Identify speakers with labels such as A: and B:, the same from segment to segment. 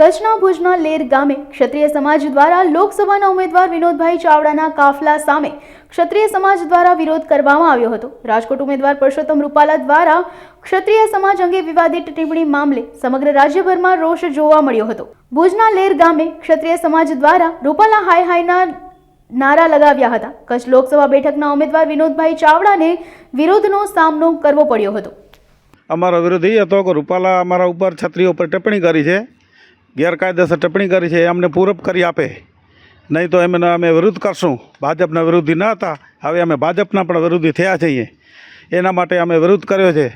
A: કચ્છના ભુજના લેર ગામે ક્ષત્રિય સમાજ દ્વારા લોકસભાના ઉમેદવાર વિનોદભાઈ ચાવડાના કાફલા સામે ક્ષત્રિય સમાજ દ્વારા વિરોધ કરવામાં આવ્યો હતો. રાજકોટ ઉમેદવાર પરસોત્તમ રૂપાલા દ્વારા ક્ષત્રિય સમાજ અંગે વિવાદિત ટિપ્પણી મામલે સમગ્ર રાજ્યભરમાં રોષ જોવા મળ્યો હતો. ભુજના લેર ગામે ક્ષત્રિય સમાજ દ્વારા રૂપાલા હાય હાયના નારા લગાવ્યા હતા. કચ્છ લોકસભા બેઠકના ઉમેદવાર વિનોદભાઈ ચાવડાને વિરોધનો સામનો કરવો પડ્યો હતો.
B: અમારો વિરોધ હતો કે રૂપાલા અમારા ઉપર છત્રીઓ ઉપર ટિપ્પણી કરી છે. ગેરકાયદેસર ટિપ્પણી કરી છે, એ અમને પૂરપ કરી આપે. નહીં તો એમને અમે વિરુદ્ધ કરશું. ભાજપના વિરોધી ન હતા. હવે અમે ભાજપના પણ વિરોધી થયા છીએ. એના માટે અમે વિરોધ કર્યો છે.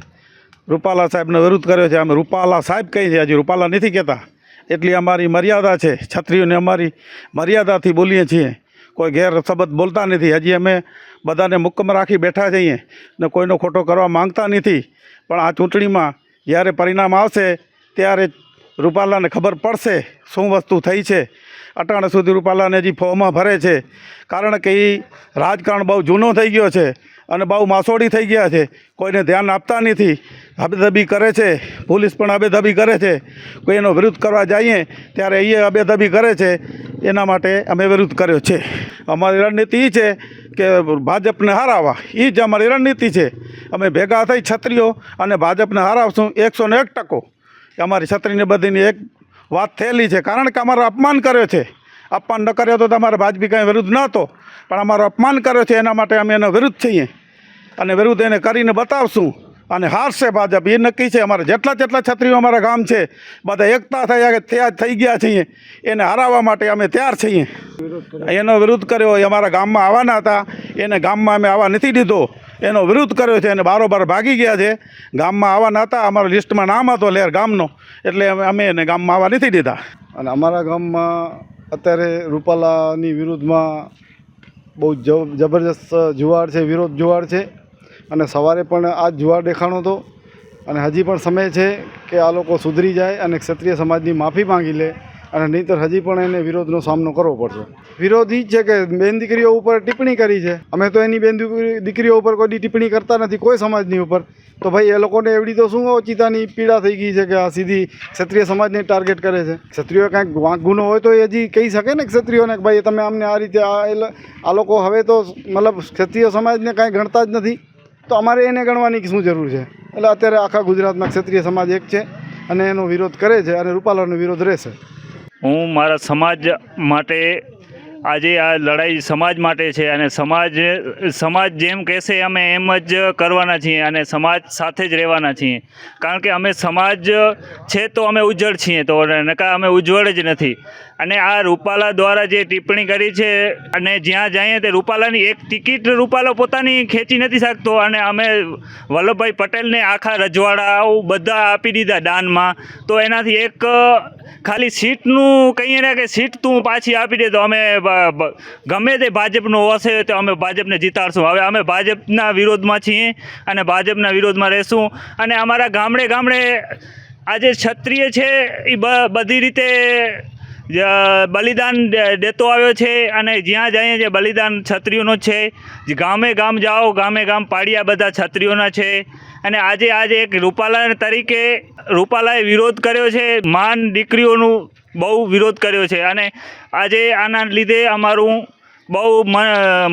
B: રૂપાલા સાહેબનો વિરોધ કર્યો છે. અમે રૂપાલા સાહેબ કહીએ છીએ. હજી રૂપાલા નથી કહેતા. એટલી અમારી મર્યાદા છે. છત્રીઓને અમારી મર્યાદાથી બોલીએ છીએ. કોઈ ગેરસબત બોલતા નથી. હજી અમે બધાને મુક્કમ રાખી બેઠા છીએ ને કોઈનો ખોટો કરવા માંગતા નથી. પણ આ ચૂંટણીમાં જ્યારે પરિણામ આવશે, ત્યારે રૂપાલાને ખબર પડશે શું વસ્તુ થઈ છે. અટાણે સુધી રૂપાલાને હજી ફોર્મમાં ભરે છે. કારણ કે એ રાજકારણ બહુ જૂનો થઈ ગયો છે અને બહુ માસોડી થઈ ગયા છે. કોઈને ધ્યાન આપતા નથી. આબેધબી કરે છે. પોલીસ પણ હબેદબી કરે છે. કોઈ એનો વિરોધ કરવા જઈએ ત્યારે એ હબેદબી કરે છે. એના માટે અમે વિરોધ કર્યો છે. અમારી રણનીતિ એ છે કે ભાજપને હરાવવા. એ જ અમારી રણનીતિ છે. અમે ભેગા થઈ છત્રીઓ અને ભાજપને હરાવશું એકસો ને એક ટકો. એ અમારી છત્રીને બધીની એક વાત થયેલી છે. કારણ કે અમારો અપમાન કર્યો છે. અપમાન ન કર્યો તો તમારે ભાજપી કાંઈ વિરુદ્ધ ન હતો. પણ અમારો અપમાન કર્યો છે એના માટે અમે એનો વિરુદ્ધ છીએ. અને વિરુદ્ધ એને કરીને બતાવશું. અને હારશે ભાજપ. એ નક્કી છે અમારે જેટલા જેટલા છત્રીઓ અમારા ગામ છે, બધા એકતા થયા થયા થઈ ગયા છીએ. એને હરાવવા માટે અમે તૈયાર છીએ. એનો વિરોધ કર્યો. એ અમારા ગામમાં આવવાના હતા. એને ગામમાં અમે આવવા નથી દીધો. એનો વિરોધ કર્યો છે અને બારોબાર ભાગી ગયા છે. ગામમાં આવવાના હતા. અમારા લિસ્ટમાં નામ હતો લેર ગામનો. એટલે અમે એને ગામમાં આવવા નથી દીધા.
C: અને અમારા ગામમાં અત્યારે રૂપાલાની વિરુદ્ધમાં બહુ જબરજસ્ત જુવાળ છે, વિરોધ જુવાળ છે. અને સવારે પણ આ જ જુવાળ દેખાણો હતો. અને હજી પણ સમય છે કે આ લોકો સુધરી જાય અને ક્ષત્રિય સમાજની માફી માંગી લે. અને નહીંતર હજી પણ એને વિરોધનો સામનો કરવો પડશે. વિરોધ એ છે કે બેન દીકરીઓ ઉપર ટિપ્પણી કરી છે. અમે તો એની બેન દીકરી- દીકરીઓ ઉપર કોઈ ટિપ્પણી કરતા નથી, કોઈ સમાજની ઉપર. તો ભાઈ એ લોકોને એવડી તો શું ઓચિતાની પીડા થઈ ગઈ છે કે આ સીધી ક્ષત્રિય સમાજને ટાર્ગેટ કરે છે? ક્ષત્રિયો કાંઈક વાંક ગુનો હોય તો એ હજી કહી શકે ને ક્ષત્રિયોને કે ભાઈ તમે અમને આ રીતે આ લોકો હવે તો મતલબ ક્ષત્રિય સમાજને કાંઈ ગણતા જ નથી. તો અમારે એને ગણવાની શું જરૂર છે? એટલે અત્યારે આખા ગુજરાતમાં ક્ષત્રિય સમાજ એક છે અને એનો વિરોધ કરે છે અને રૂપાલાનો વિરોધ રહેશે.
D: હું મારા સમાજ માટે આજે આ લડાઈ સમાજ માટે છે અને સમાજ સમાજ જેમ કહેશે અમે એમ જ કરવાના છીએ અને સમાજ સાથે જ રહેવાના છીએ. કારણ કે અમે સમાજ છે તો અમે ઉજ્જળ છીએ તો નકા અમે ઉજ્જવળ જ નથી. અને આ રૂપાલા દ્વારા જે ટિપ્પણી કરી છે અને જ્યાં જઈએ તે રૂપાલાની એક ટિકિટ રૂપાલો પોતાની ખેંચી નથી શકતો અને અમે વલ્લભભાઈ પટેલને આખા રજવાડાઓ બધા આપી દીધા દાનમાં. તો એનાથી એક ખાલી સીટનું કહીએ ને કે સીટ તું પાછી આપી દે તો અમે ગમે તે ભાજપનું હશે તો અમે ભાજપને જીતાડશું. હવે અમે ભાજપના વિરોધમાં છીએ અને ભાજપના વિરોધમાં રહેશું. અને અમારા ગામડે ગામડે આજે ક્ષત્રિય છે એ બધી રીતે બલિદાન દેતો આવ્યો છે અને જ્યાં જઈએ જે બલિદાન છત્રીઓનો છે ગામે ગામ જાઓ, ગામે ગામ પાડ્યા બધા છત્રીઓના છે. અને આજે આજે એક રૂપાલા તરીકે રૂપાલાએ વિરોધ કર્યો છે. માન દીકરીઓનું બહુ વિરોધ કર્યો છે અને આજે આના લીધે અમારું બહુ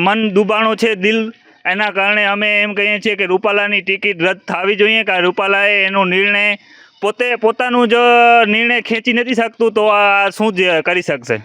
D: મન દુબાણું છે દિલ. એના કારણે અમે એમ કહીએ છીએ કે રૂપાલાની ટિકિટ રદ થવી જોઈએ, કે રૂપાલાએ એનો નિર્ણય પોતે પોતાનું જ નિર્ણય ખેંચી નથી શકતું, તો આ શું જ કરી શકશે?